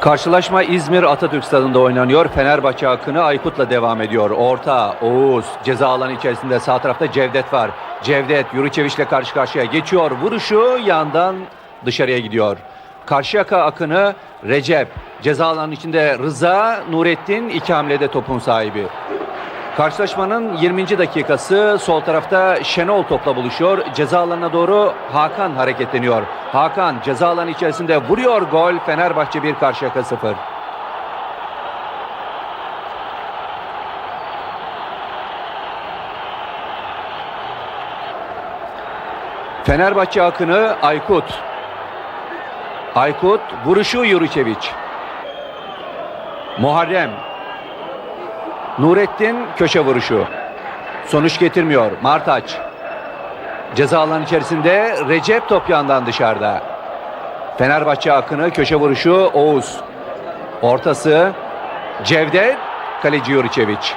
Karşılaşma İzmir Atatürk Stadı'nda oynanıyor. Fenerbahçe Akını Aykut'la devam ediyor. Orta, Oğuz, ceza alanı içerisinde sağ tarafta Cevdet var. Cevdet Yuriçeviç'le karşı karşıya geçiyor. Vuruşu yandan dışarıya gidiyor. Karşıyaka Akını Recep. Ceza alanının içinde Rıza, Nurettin iki hamlede topun sahibi. Karşılaşmanın 20. dakikası sol tarafta Şenol topla buluşuyor. Ceza alanına doğru Hakan hareketleniyor. Hakan ceza alanı içerisinde vuruyor gol. Fenerbahçe 1 Karşıyaka 0. Fenerbahçe akını Aykut. Aykut vuruşu Yuriçeviç. Muharrem Nurettin köşe vuruşu. Sonuç getirmiyor. Martaç. Ceza alanı içerisinde Recep top yandan dışarıda. Fenerbahçe akını köşe vuruşu Oğuz. Ortası Cevdet. Kaleci Yuriçeviç.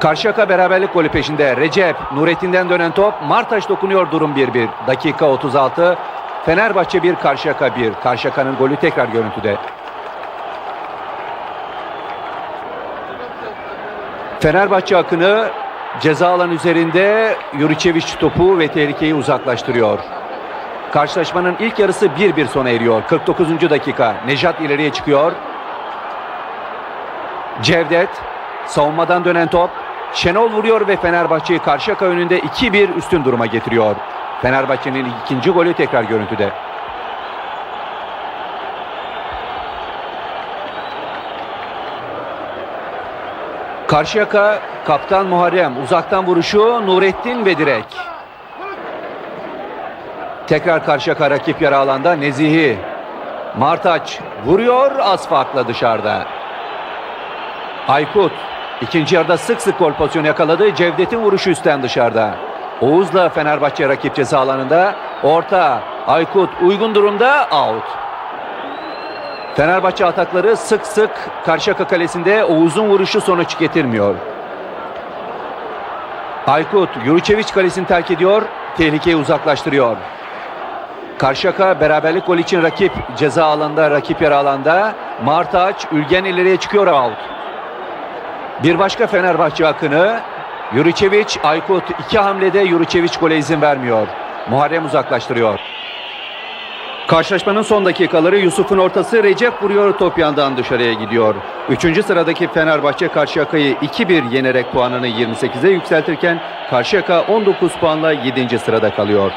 Karşıyaka beraberlik golü peşinde. Recep Nurettin'den dönen top. Martaş dokunuyor durum 1-1. Dakika 36. Fenerbahçe 1 Karşıyaka 1. Karşıyaka'nın golü tekrar görüntüde. Fenerbahçe akını ceza alan üzerinde Yuriçeviç topu ve tehlikeyi uzaklaştırıyor. Karşılaşmanın ilk yarısı 1-1 sona eriyor. 49. dakika. Nejat ileriye çıkıyor. Cevdet savunmadan dönen top. Şenol vuruyor ve Fenerbahçe'yi Karşıyaka önünde 2-1 üstün duruma getiriyor. Fenerbahçe'nin ikinci golü tekrar görüntüde. Karşıyaka kaptan Muharrem uzaktan vuruşu Nurettin ve direk. Tekrar Karşıyaka rakip yarı alanda Nezihi. Martaç vuruyor az farkla dışarıda. Aykut ikinci yarıda sık sık gol pozisyonu yakaladı. Cevdet'in vuruşu üstten dışarıda. Oğuz'la Fenerbahçe rakip ceza alanında. Orta Aykut uygun durumda out. Fenerbahçe atakları sık sık Karşıyaka kalesinde Oğuz'un vuruşu sonuç getirmiyor. Aykut Yuriçeviç kalesini terk ediyor. Tehlikeyi uzaklaştırıyor. Karşıyaka beraberlik gol için rakip ceza alanında, rakip yer alanda. Martaç Ülgen ileriye çıkıyor out. Bir başka Fenerbahçe akını Yuriçeviç, Aykut iki hamlede Yuriçeviç gole izin vermiyor. Muharrem uzaklaştırıyor. Karşılaşmanın son dakikaları Yusuf'un ortası Recep vuruyor top yandan dışarıya gidiyor. Üçüncü sıradaki Fenerbahçe Karşıyaka'yı 2-1 yenerek puanını 28'e yükseltirken Karşıyaka 19 puanla 7. sırada kalıyor.